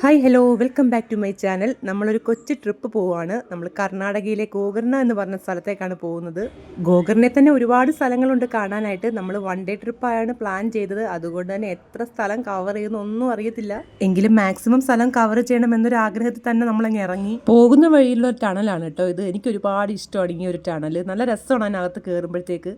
Hi hello welcome back to my channel നമ്മളൊരു കൊച്ചു trip പോവാണ്. നമ്മൾ കർണാടകയിലെ ഗോകർണ എന്ന് പറഞ്ഞ സ്ഥലത്തേക്കാണ് പോകുന്നത്. ഗോകർണയിൽ തന്നെ ഒരുപാട് സ്ഥലങ്ങളുണ്ട് കാണാനായിട്ട്. നമ്മൾ വൺ ഡേ ട്രിപ്പായാണ് പ്ലാൻ ചെയ്തത്. അതുകൊണ്ട് തന്നെ എത്ര സ്ഥലം കവർ ചെയ്യുന്ന ഒന്നും അറിയത്തില്ല. എങ്കിലും മാക്സിമം സ്ഥലം കവർ ചെയ്യണം എന്നൊരു ആഗ്രഹത്തിൽ തന്നെ നമ്മൾ നമ്മളങ്ങ് ഇറങ്ങി. പോകുന്ന വഴിയിലുള്ള ഒരു ടണലാണ് കേട്ടോ ഇത്. എനിക്ക് ഒരുപാട് ഇഷ്ടമാണ് ഈ ഒരു ടണൽ നല്ല രസമാണ് അതിനകത്ത് കയറുമ്പോഴത്തേക്ക്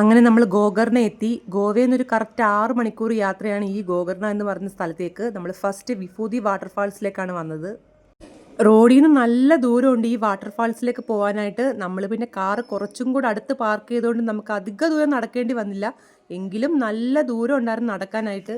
അങ്ങനെ നമ്മൾ ഗോകർണ എത്തി. ഗോവയിൽ നിന്നൊരു കറക്റ്റ് ആറ് മണിക്കൂർ യാത്രയാണ് ഈ ഗോകർണ എന്ന് പറഞ്ഞ സ്ഥലത്തേക്ക്. നമ്മൾ ഫസ്റ്റ് വിഭൂതി വാട്ടർഫാൾസിലേക്കാണ് വന്നത്. റോഡിൽ നിന്ന് നല്ല ദൂരമുണ്ട് ഈ വാട്ടർഫാൾസിലേക്ക് പോകാനായിട്ട് നമ്മൾ പിന്നെ കാറ് കുറച്ചും കൂടെ അടുത്ത് പാർക്ക് ചെയ്തുകൊണ്ട് നമുക്ക് അധിക ദൂരം നടക്കേണ്ടി വന്നില്ല. എങ്കിലും നല്ല ദൂരം ഉണ്ടായിരുന്നു നടക്കാനായിട്ട്.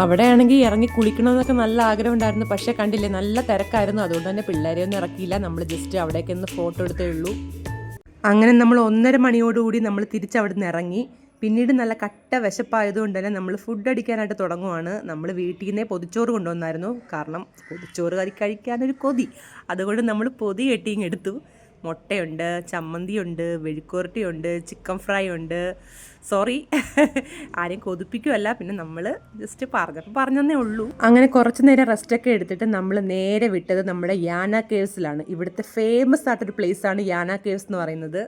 അവിടെയാണെങ്കിൽ ഇറങ്ങി കുളിക്കണമെന്നൊക്കെ നല്ല ആഗ്രഹം ഉണ്ടായിരുന്നു പക്ഷേ കണ്ടില്ലേ നല്ല തിരക്കായിരുന്നു. അതുകൊണ്ട് തന്നെ പിള്ളേരെ ഒന്നും ഇറക്കിയില്ല. നമ്മൾ ജസ്റ്റ് അവിടേക്ക് ഒന്ന് ഫോട്ടോ എടുത്തേ ഉള്ളൂ. അങ്ങനെ നമ്മൾ ഒന്നര മണിയോടുകൂടി നമ്മൾ തിരിച്ച് അവിടെ നിന്ന് ഇറങ്ങി. പിന്നീട് നല്ല കട്ട വിശപ്പായതുകൊണ്ട് തന്നെ നമ്മൾ ഫുഡ് അടിക്കാനായിട്ട് തുടങ്ങുവാണ്. നമ്മൾ വീട്ടിൽ നിന്നേ പൊതിച്ചോറ് കൊണ്ടുവന്നായിരുന്നു. കാരണം പൊതിച്ചോറ് കറി കഴിക്കാനൊരു കൊതി. അതുകൊണ്ട് നമ്മൾ പൊതി കെട്ടിയും എടുത്തു. മുട്ടയുണ്ട് ചമ്മന്തിയുണ്ട് വെഴുക്കുരട്ടിയുണ്ട് ചിക്കൻ ഫ്രൈ ഉണ്ട്. സോറി ആരെയും കൊതിപ്പിക്കുമല്ല പിന്നെ നമ്മൾ ജസ്റ്റ് പറഞ്ഞപ്പോൾ പറഞ്ഞതേ ഉള്ളൂ. അങ്ങനെ കുറച്ച് നേരം റെസ്റ്റൊക്കെ എടുത്തിട്ട് നമ്മൾ നേരെ വിട്ടത് നമ്മുടെ യാന കേവ്സിലാണ് ഇവിടുത്തെ ഫേമസ് ആയിട്ടൊരു പ്ലേസാണ് യാന കേവ്സ് എന്ന് പറയുന്നത്.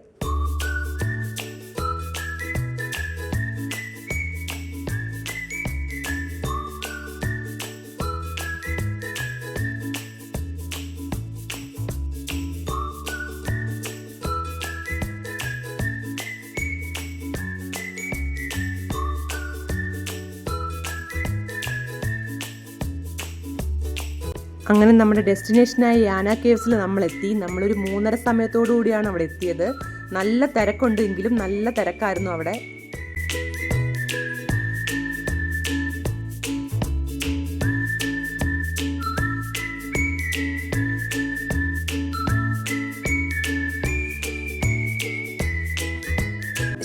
അങ്ങനെ നമ്മുടെ ഡെസ്റ്റിനേഷനായ യാന കേവ്സിൽ നമ്മളെത്തി. നമ്മളൊരു മൂന്നര സമയത്തോടു കൂടിയാണ് അവിടെ എത്തിയത്. നല്ല തിരക്കുണ്ട് എങ്കിലും നല്ല തിരക്കായിരുന്നു അവിടെ.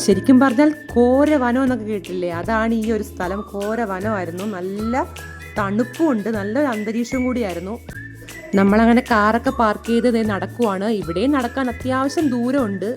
ശരിക്കും പറഞ്ഞാൽ കോര വനം എന്നൊക്കെ കേട്ടില്ലേ? അതാണ് ഈ ഒരു സ്ഥലം. കോര വനമായിരുന്നു നല്ല തണുപ്പുമുണ്ട് നല്ലൊരു അന്തരീക്ഷം കൂടിയായിരുന്നു. നമ്മളങ്ങനെ കാറൊക്കെ പാർക്ക് ചെയ്ത് നടക്കുവാണ്. ഇവിടെയും നടക്കാൻ അത്യാവശ്യം ദൂരമുണ്ട്.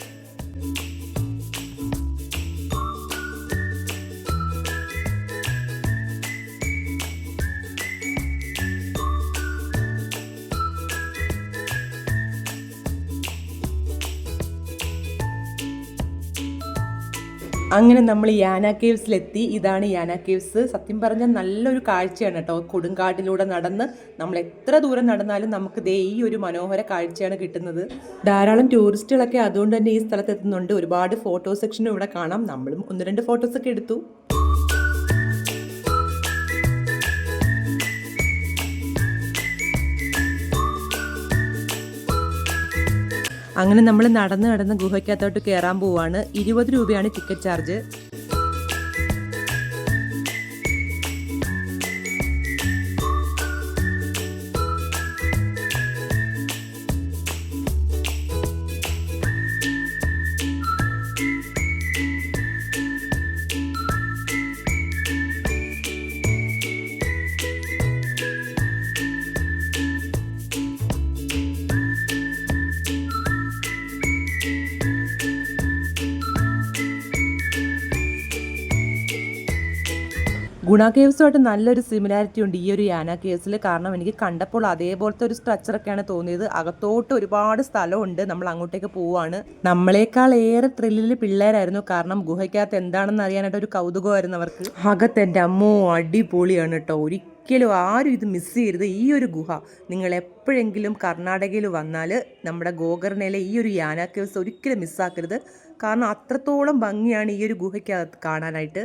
അങ്ങനെ നമ്മൾ യാന കേവ്സിലെത്തി. ഇതാണ് യാന കേവ്സ്. സത്യം പറഞ്ഞാൽ നല്ലൊരു കാഴ്ചയാണ് കേട്ടോ. കൊടുങ്കാട്ടിലൂടെ നടന്ന് നമ്മൾ എത്ര ദൂരം നടന്നാലും നമുക്ക് ദേ ഈ ഒരു മനോഹര കാഴ്ചയാണ് കിട്ടുന്നത്. ധാരാളം ടൂറിസ്റ്റുകളൊക്കെ അതുകൊണ്ട് തന്നെ ഈ സ്ഥലത്ത് എത്തുന്നുണ്ട്. ഒരുപാട് ഫോട്ടോ സെക്ഷനും ഇവിടെ കാണാം. നമ്മളും ഒന്ന് രണ്ട് ഫോട്ടോസൊക്കെ എടുത്തു. അങ്ങനെ നമ്മൾ നടന്ന് നടന്ന് ഗുഹയ്ക്കകത്തോട്ട് കയറാൻ പോവാണ്. ഇരുപത് രൂപയാണ് ടിക്കറ്റ് ചാർജ് ഗുണ കേവ്സുമായിട്ട് നല്ലൊരു സിമിലാരിറ്റി ഉണ്ട് ഈ ഒരു യാന കേവ്സിൽ കാരണം എനിക്ക് കണ്ടപ്പോൾ അതേപോലത്തെ ഒരു സ്ട്രക്ചറൊക്കെയാണ് തോന്നിയത്. അകത്തോട്ട് ഒരുപാട് സ്ഥലമുണ്ട്. നമ്മൾ അങ്ങോട്ടേക്ക് പോവാണ്. നമ്മളെക്കാൾ ഏറെ ത്രില്ലിൽ പിള്ളേരായിരുന്നു. കാരണം ഗുഹയ്ക്കകത്ത് എന്താണെന്ന് അറിയാനായിട്ട് ഒരു കൗതുകമായിരുന്നു അവർക്ക്. അകത്ത് എന്റെ അമ്മോ അടിപൊളിയാണ് കേട്ടോ ഒരിക്കലും ആരും ഇത് മിസ് ചെയ്യരുത്. ഈ ഒരു ഗുഹ. നിങ്ങൾ എപ്പോഴെങ്കിലും കർണാടകയിൽ വന്നാൽ നമ്മുടെ ഗോകർണയിലെ ഈ ഒരു യാന കേവ്സ് ഒരിക്കലും മിസ്സാക്കരുത് കാരണം അത്രത്തോളം ഭംഗിയാണ് ഈ ഒരു ഗുഹയ്ക്കകത്ത് കാണാനായിട്ട്.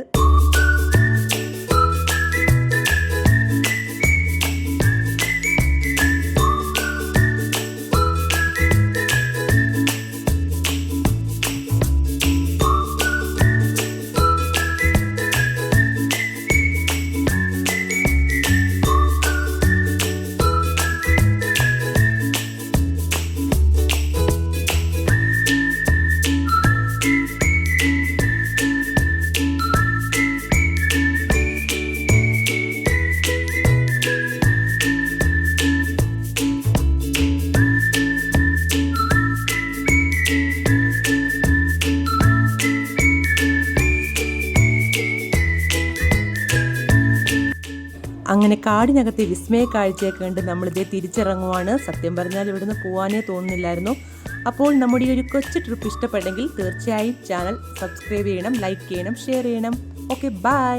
അങ്ങനെ കാടിനകത്തെ വിസ്മയ കാഴ്ചയൊക്കെ കണ്ട് നമ്മളിതേ തിരിച്ചിറങ്ങുവാണ്. സത്യം പറഞ്ഞാൽ ഇവിടുന്ന് പോകാനേ തോന്നുന്നില്ലായിരുന്നു. അപ്പോൾ നമ്മുടെ ഈ ഒരു കൊച്ചു ട്രിപ്പ് ഇഷ്ടപ്പെട്ടെങ്കിൽ തീർച്ചയായും ചാനൽ സബ്സ്ക്രൈബ് ചെയ്യണം ലൈക്ക് ചെയ്യണം ഷെയർ ചെയ്യണം. Okay bye